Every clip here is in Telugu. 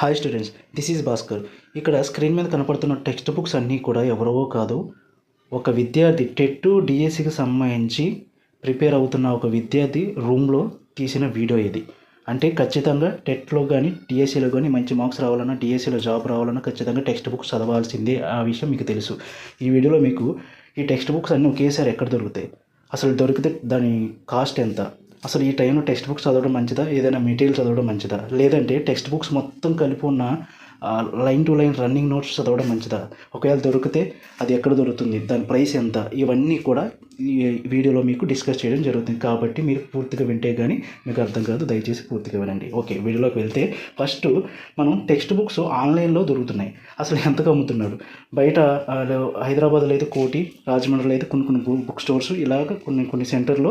Hi students this is Bhaskar ఇక్కడ స్క్రీన్ మీద కనపడుతున్న టెక్స్ట్ బుక్స్ అన్నీ కూడా ఎవరవో కాదు. ఒక విద్యార్థి టెట్ డిఎస్సికి సంబంధించి ప్రిపేర్ అవుతున్న ఒక విద్యార్థి రూమ్లో తీసిన వీడియో ఇది. అంటే ఖచ్చితంగా టెట్లో కానీ డిఎస్సిలో కానీ మంచి మార్క్స్ రావాలన్నా డిఎస్సిలో జాబ్ రావాలన్నా ఖచ్చితంగా టెక్స్ట్ బుక్స్ చదవాల్సిందే ఆ విషయం మీకు తెలుసు. ఈ వీడియోలో మీకు ఈ టెక్స్ట్ బుక్స్ అన్నీ ఒకేసారి ఎక్కడ దొరుకుతాయి? అసలు దొరికితే దాని కాస్ట్ ఎంత? అసలు ఈ టైంలో టెక్స్ట్ బుక్స్ చదవడం మంచిదా? ఏదైనా మెటీరియల్ చదవడం మంచిదా? లేదంటే టెక్స్ట్ బుక్స్ మొత్తం కలిపి ఉన్న line to line running notes చదవడం మంచిదా? ఒకవేళ దొరికితే అది ఎక్కడ దొరుకుతుంది? దాని ప్రైస్ ఎంత? ఇవన్నీ కూడా వీడియోలో మీకు డిస్కస్ చేయడం జరుగుతుంది. కాబట్టి మీరు పూర్తిగా వింటే కానీ మీకు అర్థం కాదు. దయచేసి పూర్తిగా వినండి. ఓకే వీడియోలోకి వెళ్తే ఫస్ట్ మనం టెక్స్ట్ బుక్స్ ఆన్లైన్లో దొరుకుతున్నాయి. అసలు ఎంతగా అమ్ముతున్నాడు బయట హైదరాబాద్లో అయితే కోటి రాజమండ్రిలో అయితే కొన్ని కొన్ని బుక్ స్టోర్స్ ఇలాగ కొన్ని కొన్ని సెంటర్లో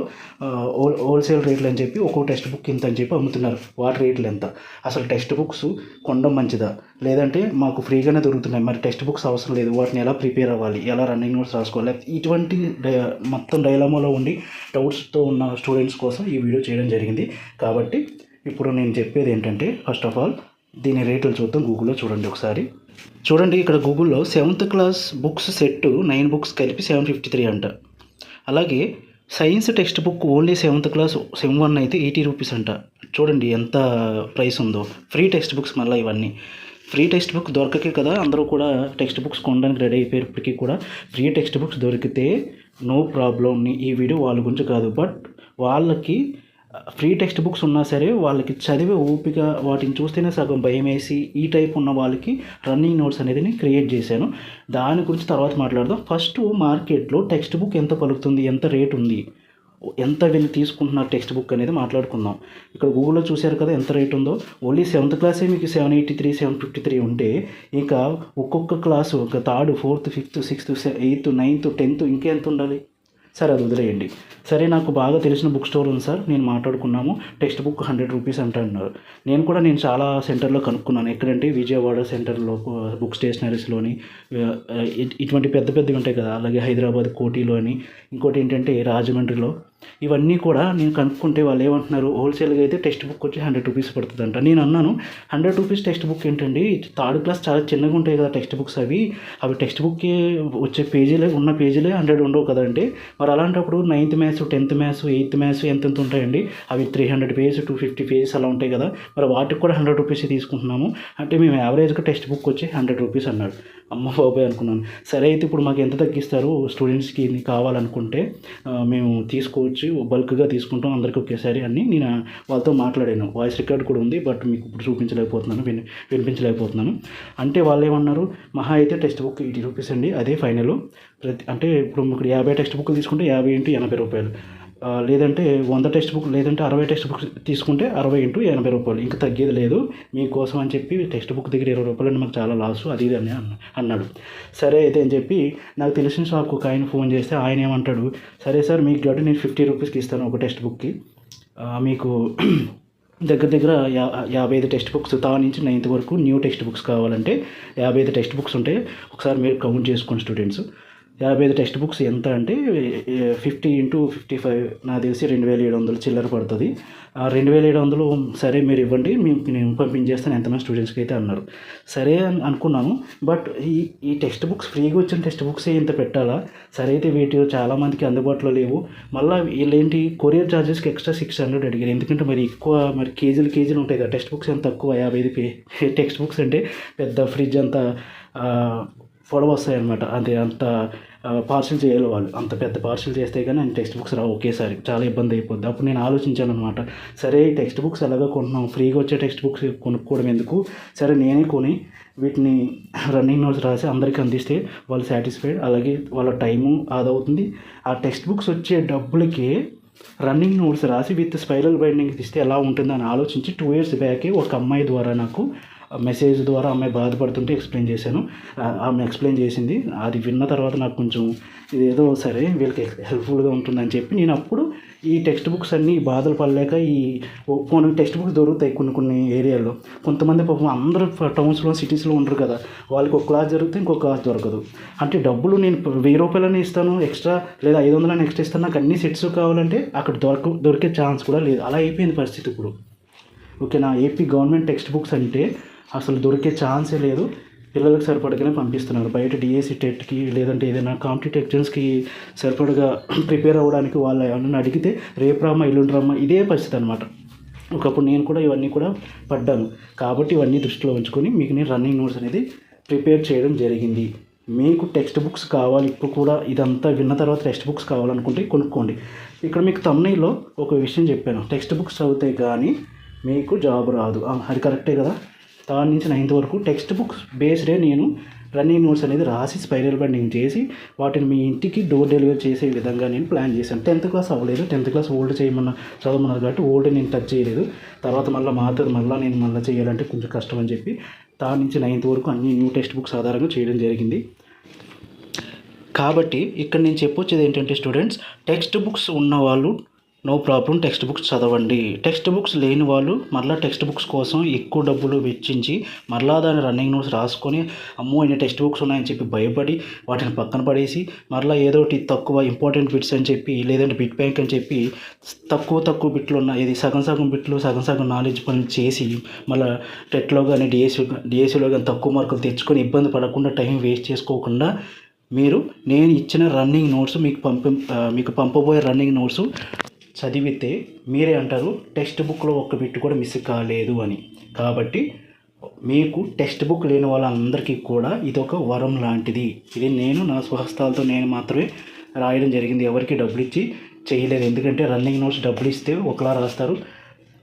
హోల్ హోల్సేల్ రేట్లు అని చెప్పి ఒక్కో టెక్స్ట్ బుక్ ఇంత అని చెప్పి అమ్ముతున్నారు. వాటి రేట్లు ఎంత? అసలు టెక్స్ట్ బుక్స్ కొనడం మంచిదా? లేదంటే మాకు ఫ్రీగానే దొరుకుతున్నాయి. మరి టెక్స్ట్ బుక్స్ అవసరం లేదు. వాటిని ఎలా ప్రిపేర్ అవ్వాలి? ఎలా రన్నింగ్ నోట్స్ రాసుకోవాలి? ఇటువంటి మొత్తం డైలామాలో ఉండి డౌట్స్తో ఉన్న స్టూడెంట్స్ కోసం ఈ వీడియో చేయడం జరిగింది. కాబట్టి ఇప్పుడు నేను చెప్పేది ఏంటంటే ఫస్ట్ ఆఫ్ ఆల్ దీని రేట్లు చూద్దాం. గూగుల్లో చూడండి ఒకసారి. చూడండి ఇక్కడ గూగుల్లో seventh class books set nine books కలిపి సెవెన్ ఫిఫ్టీ త్రీ అంట. అలాగే science text book only seventh class sem one అయితే ఎయిటీ రూపీస్ అంట. చూడండి ఎంత ప్రైస్ ఉందో. ఫ్రీ టెక్స్ట్ బుక్స్ మళ్ళీ ఇవన్నీ. ఫ్రీ టెక్స్ట్ బుక్ దొరకకే కదా అందరూ కూడా టెక్స్ట్ బుక్స్ కొనడానికి రెడీ అయిపోయినప్పటికీ కూడా. ఫ్రీ టెక్స్ట్ బుక్స్ దొరికితే నో ప్రాబ్లం. ఈ వీడియో వాళ్ళ గురించి కాదు. బట్ వాళ్ళకి ఫ్రీ టెక్స్ట్ బుక్స్ ఉన్నా సరే వాళ్ళకి చదివే ఓపిక వాటిని చూస్తేనే సగం భయం వేసి ఈ టైప్ ఉన్న వాళ్ళకి రన్నింగ్ నోట్స్ అనేది నేను క్రియేట్ చేశాను. దాని గురించి తర్వాత మాట్లాడదాం. ఫస్ట్ మార్కెట్లో టెక్స్ట్ బుక్ ఎంత పలుకుతుంది ఎంత రేట్ ఉంది? ఎంత వెళ్ళి తీసుకుంటున్నారు టెక్స్ట్ బుక్ అనేది మాట్లాడుకుందాం. ఇక్కడ గూగుల్లో చూశారు కదా ఎంత రేట్ ఉందో? ఓన్లీ సెవెంత్ క్లాసే మీకు seven eighty three seven fifty three ఉంటే ఇంకా ఒక్కొక్క క్లాసు ఒక third fourth fifth sixth eighth ninth tenth ఇంకెంత ఉండాలి? సరే అది వదిలేయండి. సరే నాకు బాగా తెలిసిన బుక్ స్టోర్ ఉంది సార్ నేను మాట్లాడుకున్నాము. టెక్స్ట్ బుక్ హండ్రెడ్ రూపీస్ అంటున్నారు నేను కూడా నేను చాలా సెంటర్లో కనుక్కున్నాను. ఎక్కడంటే విజయవాడ సెంటర్లో బుక్ స్టేషనరీస్లోని ఇటువంటి పెద్ద పెద్దవి ఉంటాయి కదా అలాగే హైదరాబాద్ కోటిలోని. ఇంకోటి ఏంటంటే రాజమండ్రిలో ఇవన్నీ కూడా నేను కనుక్కుంటే వాళ్ళు ఏమంటున్నారు హోల్సేల్గా అయితే టెక్స్ట్ బుక్ వచ్చి హండ్రెడ్ రూపీస్ పడుతుందంట. నేను అన్నాను హండ్రెడ్ రూపీస్ టెక్స్ట్ బుక్ ఏంటండి? థర్డ్ క్లాస్ చాలా చిన్నగా ఉంటాయి కదా టెక్స్ట్ బుక్స్ అవి. అవి టెక్స్ట్ బుక్ వచ్చే పేజీలే ఉన్న పేజీలే హండ్రెడ్ ఉండవు కదండి. మరి అలాంటప్పుడు ninth maths tenth maths eighth maths ఎంతెంత ఉంటాయండి? అవి three hundred pages two fifty pages అలా ఉంటాయి కదా. మరి వాటికి కూడా హండ్రెడ్ రూపీస్ తీసుకుంటున్నాము. అంటే మేము యావరేజ్గా టెక్స్ట్ బుక్ వచ్చి హండ్రెడ్ రూపీస్ అన్నాడు. అమ్మ బాబాయ్ అనుకున్నాను. సరే అయితే ఇప్పుడు మాకు ఎంత తగ్గిస్తారు? స్టూడెంట్స్కి కావాలనుకుంటే మేము తీసుకోవచ్చు. బల్క్గా తీసుకుంటాం అందరికీ ఒకేసారి అని నేను వాళ్ళతో మాట్లాడాను. వాయిస్ రికార్డ్ కూడా ఉంది బట్ మీకు ఇప్పుడు చూపించలేకపోతున్నాను విని వినిపించలేకపోతున్నాను. అంటే వాళ్ళు ఏమన్నారు మహా అయితే టెక్స్ట్ బుక్ ఎయిటీ రూపీస్ అండి అదే ఫైనల్. ప్రతి అంటే ఇప్పుడు ఇప్పుడు యాభై టెక్స్ట్ బుక్లు తీసుకుంటే యాభై ఇంటూ ఎనభై రూపాయలు. లేదంటే వంద టెక్స్ట్ బుక్ లేదంటే అరవై టెక్స్ట్ బుక్స్ తీసుకుంటే అరవై ఇంటూ ఎనభై రూపాయలు. ఇంకా తగ్గేది లేదు. మీకోసం అని చెప్పి టెక్స్ట్ బుక్ దగ్గర ఇరవై రూపాయలు అంటే మాకు చాలా లాస్. అది ఇది అని అన్న- అన్నాడు. సరే అయితే అని చెప్పి నాకు తెలిసిన షాప్కి ఒక ఆయన ఫోన్ చేస్తే ఆయన ఏమంటాడు సరే సార్ మీకు కాబట్టి నేను ఫిఫ్టీ రూపీస్కి ఇస్తాను ఒక టెక్స్ట్ బుక్కి. మీకు దగ్గర దగ్గర యా యాభై ఐదు టెక్స్ట్ బుక్స్ తా నుంచి నైన్త్ వరకు న్యూ టెక్స్ట్ బుక్స్ కావాలంటే యాభై ఐదు టెక్స్ట్ బుక్స్ ఉంటాయి ఒకసారి మీరు కౌంట్ చేసుకోండి స్టూడెంట్స్. యాభై ఐదు టెక్స్ట్ బుక్స్ ఎంత అంటే ఫిఫ్టీ ఇంటూ ఫిఫ్టీ ఫైవ్ నాకు తెలిసి రెండు వేల ఏడు వందలు చిల్లర పడుతుంది. ఆ రెండు వేల ఏడు వందలు సరే మీరు ఇవ్వండి మేము నేను పంపించేస్తాను ఎంతమంది స్టూడెంట్స్కి అయితే అన్నారు. సరే అని అనుకున్నాను బట్ ఈ ఈ టెక్స్ట్ బుక్స్ ఫ్రీగా వచ్చిన టెక్స్ట్ బుక్స్ ఇంత పెట్టాలా? సరే అయితే వీటి చాలామందికి అందుబాటులో లేవు. మళ్ళీ వీళ్ళేంటి కొరియర్ ఛార్జెస్కి ఎక్స్ట్రా సిక్స్ హండ్రెడ్ అడిగారు. ఎందుకంటే మరి ఎక్కువ మరి కేజీలు కేజీలు ఉంటాయి కదా టెక్స్ట్ బుక్స్ ఎంత తక్కువ? యాభై ఐదు పే టెక్స్ట్ బుక్స్ అంటే పెద్ద ఫ్రిడ్జ్ అంతా పొడవు వస్తాయి అనమాట అంతే అంత పార్సిల్ చేయాలి వాళ్ళు. అంత పెద్ద పార్సిల్ చేస్తే కానీ నేను టెక్స్ట్ బుక్స్ రావు ఒకేసారి. చాలా ఇబ్బంది అయిపోద్ది. అప్పుడు నేను ఆలోచించాను అనమాట సరే టెక్స్ట్ బుక్స్ ఎలాగో కొంటున్నాం? ఫ్రీగా వచ్చే టెక్స్ట్ బుక్స్ కొనుక్కోవడం ఎందుకు? సరే నేనే కొని వీటిని రన్నింగ్ నోట్స్ రాసి అందరికీ అందిస్తే వాళ్ళు సాటిస్ఫైడ్ అలాగే వాళ్ళ టైము ఆదా అవుతుంది. ఆ టెక్స్ట్ బుక్స్ వచ్చే డబ్బులకి రన్నింగ్ నోట్స్ రాసి విత్ స్పైరల్ బైండింగ్ ఇస్తే ఎలా ఉంటుందని ఆలోచించి టూ ఇయర్స్ బ్యాకే ఒక అమ్మాయి ద్వారా నాకు మెసేజ్ ద్వారా అమ్మాయి బాధపడుతుంటే ఎక్స్ప్లెయిన్ చేశాను. ఆమె ఎక్స్ప్లెయిన్ చేసింది. అది విన్న తర్వాత నాకు కొంచెం ఏదో సరే వీళ్ళకి హెల్ప్ఫుల్గా ఉంటుందని చెప్పి నేను అప్పుడు ఈ టెక్స్ట్ బుక్స్ అన్నీ బాధలు పడలేక ఈ కొన్ని టెక్స్ట్ బుక్స్ దొరుకుతాయి కొన్ని కొన్ని ఏరియాల్లో. కొంతమంది పాపం అందరూ టౌన్స్లో సిటీస్లో ఉండరు కదా. వాళ్ళకి ఒక క్లాస్ జరిగితే ఇంకో క్లాస్ దొరకదు. అంటే డబ్బులు నేను వెయ్యి రూపాయలని ఇస్తాను ఎక్స్ట్రా లేదా ఐదు వందలని ఎక్స్ట్రా ఇస్తాను. నాకు అన్ని సెట్స్ కావాలంటే అక్కడ దొరక దొరికే ఛాన్స్ కూడా లేదు. అలా అయిపోయింది పరిస్థితి ఇప్పుడు. ఓకే నా ఏపీ గవర్నమెంట్ టెక్స్ట్ బుక్స్ అంటే అసలు దొరికే ఛాన్సే లేదు. పిల్లలకు సరిపడగానే పంపిస్తున్నారు. బయట డిఎస్సి టెట్కి లేదంటే ఏదైనా కాంపిటేటివ్ ఎగ్జామ్స్కి సరిపడగా ప్రిపేర్ అవ్వడానికి వాళ్ళు ఏమన్నా అడిగితే రేపు రామ్మా ఎల్లుండి రామ్మా ఇదే పరిస్థితి అనమాట ఒకప్పుడు నేను కూడా ఇవన్నీ కూడా పడ్డాను. కాబట్టి ఇవన్నీ దృష్టిలో ఉంచుకొని మీకు నేను రన్నింగ్ నోట్స్ అనేది ప్రిపేర్ చేయడం జరిగింది. మీకు టెక్స్ట్ బుక్స్ కావాలి ఇప్పుడు కూడా ఇదంతా విన్న తర్వాత టెక్స్ట్ బుక్స్ కావాలనుకుంటే కొనుక్కోండి. ఇక్కడ మీకు తమ్నైలో ఒక విషయం చెప్పాను. టెక్స్ట్ బుక్స్ చదివితే కానీ మీకు జాబ్ రాదు. అది కరెక్టే కదా? థర్డ్ నుంచి నైన్త్ వరకు టెక్స్ట్ బుక్స్ బేస్డే నేను రన్నింగ్ నోట్స్ అనేది రాసి స్పైరల్ బైండింగ్ చేసి వాటిని మీ ఇంటికి డోర్ డెలివరీ చేసే విధంగా నేను ప్లాన్ చేశాను. టెన్త్ క్లాస్ అవ్వలేదు. టెన్త్ క్లాస్ ఓల్డ్ చేయమన్న చదవమన్నారు కాబట్టి ఓల్డ్ నేను టచ్ చేయలేదు. తర్వాత మళ్ళీ మాత్రం మళ్ళీ నేను మళ్ళీ చేయాలంటే కొంచెం కష్టం అని చెప్పి థర్డ్ నుంచి నైన్త్ వరకు అన్ని న్యూ టెక్స్ట్ బుక్స్ ఆధారంగా చేయడం జరిగింది. కాబట్టి ఇక్కడ నేను చెప్పొచ్చేది ఏంటంటే స్టూడెంట్స్ టెక్స్ట్ బుక్స్ ఉన్నవాళ్ళు నో ప్రాబ్లం టెక్స్ట్ బుక్స్ చదవండి. టెక్స్ట్ బుక్స్ లేని వాళ్ళు మరలా టెక్స్ట్ బుక్స్ కోసం ఎక్కువ డబ్బులు వెచ్చించి మరలా దాని రన్నింగ్ నోట్స్ రాసుకొని అమ్మో ఇన్ని టెక్స్ట్ బుక్స్ ఉన్నాయని చెప్పి భయపడి వాటిని పక్కన పడేసి మరలా ఏదో ఒకటి తక్కువ ఇంపార్టెంట్ బిట్స్ అని చెప్పి లేదంటే బిట్ బ్యాంక్ అని చెప్పి తక్కువ తక్కువ బిట్లు ఉన్న ఇది సగం సగం బిట్లు సగం సగం నాలెడ్జ్ పనులు చేసి మళ్ళీ టెట్లో కానీ డిఎస్సీ డిఎస్సీలో కానీ తక్కువ మార్కులు తెచ్చుకొని ఇబ్బంది పడకుండా టైం వేస్ట్ చేసుకోకుండా మీరు నేను ఇచ్చిన రన్నింగ్ నోట్స్ మీకు పంప మీకు పంపబోయే రన్నింగ్ నోట్స్ చదివితే మీరే అంటారు టెక్స్ట్ బుక్లో ఒక్క బిట్ కూడా మిస్ కాలేదు అని. కాబట్టి మీకు టెక్స్ట్ బుక్ లేని వాళ్ళందరికీ కూడా ఇది ఒక వరం లాంటిది. ఇది నేను నా స్వహస్తాలతో నేను మాత్రమే రాయడం జరిగింది. ఎవరికి డబ్బులు ఇచ్చి చేయలేదు. ఎందుకంటే రన్నింగ్ నోట్స్ డబ్బులు ఇస్తే ఒకలా రాస్తారు.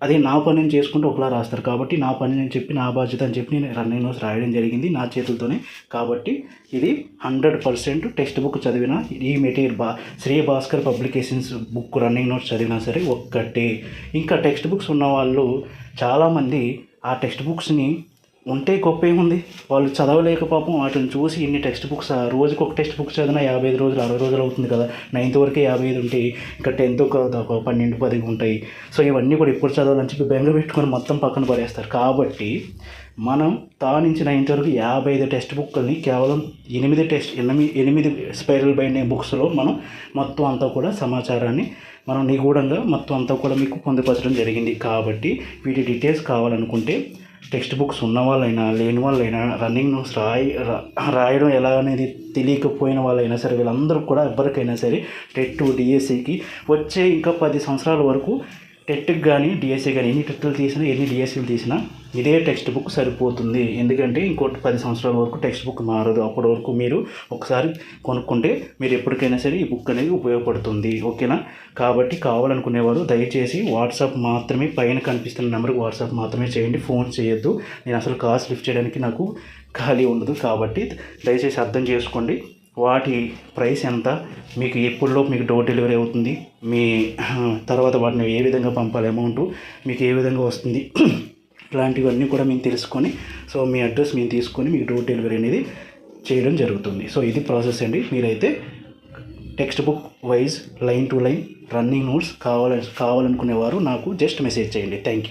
అదే నా పని నేను చేసుకుంటే ఒకలా రాస్తారు. కాబట్టి నా పని నేను చెప్పి నా బాధ్యత అని చెప్పి నేను రన్నింగ్ నోట్స్ రాయడం జరిగింది నా చేతులతోనే. కాబట్టి ఇది హండ్రెడ్ పర్సెంట్ టెక్స్ట్ బుక్ చదివిన ఈ మెటీరియల్ బా Shri Bhaskar publications book running notes చదివినా సరే ఒక్కటే. ఇంకా టెక్స్ట్ బుక్స్ ఉన్న వాళ్ళు చాలామంది ఆ టెక్స్ట్ బుక్స్ని ఉంటే గొప్ప ఏముంది? వాళ్ళు చదవలేక పాపం వాటిని చూసి ఇన్ని టెక్స్ట్ బుక్స్ ఆ రోజుకి ఒక టెక్స్ట్ బుక్ చదివినా యాభై ఐదు రోజులు అరవై రోజులు అవుతుంది కదా. నైన్త్ వరకే యాభై ఐదు ఉంటాయి ఇంకా టెన్త్ ఒక ఒక పన్నెండు పది ఉంటాయి. సో ఇవన్నీ కూడా ఎప్పుడు చదవాలని చెప్పి బెంగ పెట్టుకొని మొత్తం పక్కన పడేస్తారు. కాబట్టి మనం తా నుంచి నైన్త్ వరకు యాభై ఐదు టెక్స్ట్ బుక్ని కేవలం ఎనిమిది టెస్ట్ ఎనిమిది ఎనిమిది స్పైరల్ బైండింగ్ బుక్స్లో మనం మొత్తం అంతా కూడా సమాచారాన్ని మనం నిగూఢంగా మొత్తం అంతా కూడా మీకు పొందుపరచడం జరిగింది. కాబట్టి వీటి డీటెయిల్స్ కావాలనుకుంటే టెక్స్ట్ బుక్స్ ఉన్న వాళ్ళైనా లేని వాళ్ళైనా రన్నింగ్ నోట్స్ రాయి రాయడం ఎలా అనేది తెలియకపోయిన వాళ్ళైనా సరే వీళ్ళందరూ కూడా ఎవరికైనా సరే టెట్ డిఎస్సికి వచ్చే ఇంకా పది సంవత్సరాల వరకు టెట్కి కానీ డిఎస్సి కానీ ఎన్ని టెట్లు తీసినా ఎన్ని డిఎస్సీలు తీసినా ఇదే టెక్స్ట్ బుక్ సరిపోతుంది. ఎందుకంటే ఇంకోటి పది సంవత్సరాల వరకు టెక్స్ట్ బుక్ మారదు. అప్పటి వరకు మీరు ఒకసారి కొనుక్కుంటే మీరు ఎప్పటికైనా సరే ఈ బుక్ అనేది ఉపయోగపడుతుంది. ఓకేనా? కాబట్టి కావాలనుకునేవారు దయచేసి వాట్సాప్ మాత్రమే పైన కనిపిస్తున్న నెంబర్కి వాట్సాప్ మాత్రమే చేయండి. ఫోన్ చేయొద్దు. నేను అసలు కాల్స్ లిఫ్ట్ చేయడానికి నాకు ఖాళీ ఉండదు కాబట్టి దయచేసి అర్థం చేసుకోండి. వాటి ప్రైస్ ఎంత? మీకు ఎప్పుడులో మీకు డోర్ డెలివరీ అవుతుంది? మీ తర్వాత వాటిని ఏ విధంగా పంపాలి? అమౌంట్ మీకు ఏ విధంగా వస్తుంది? ఇలాంటివన్నీ కూడా మేము తెలుసుకొని సో మీ అడ్రస్ మేము తీసుకొని మీకు డోర్ డెలివరీ అనేది చేయడం జరుగుతుంది. సో ఇది ప్రాసెస్ అండి. మీరైతే text book wise line to line running notes కావాల కావాలనుకునేవారు నాకు జస్ట్ మెసేజ్ చేయండి. Thank you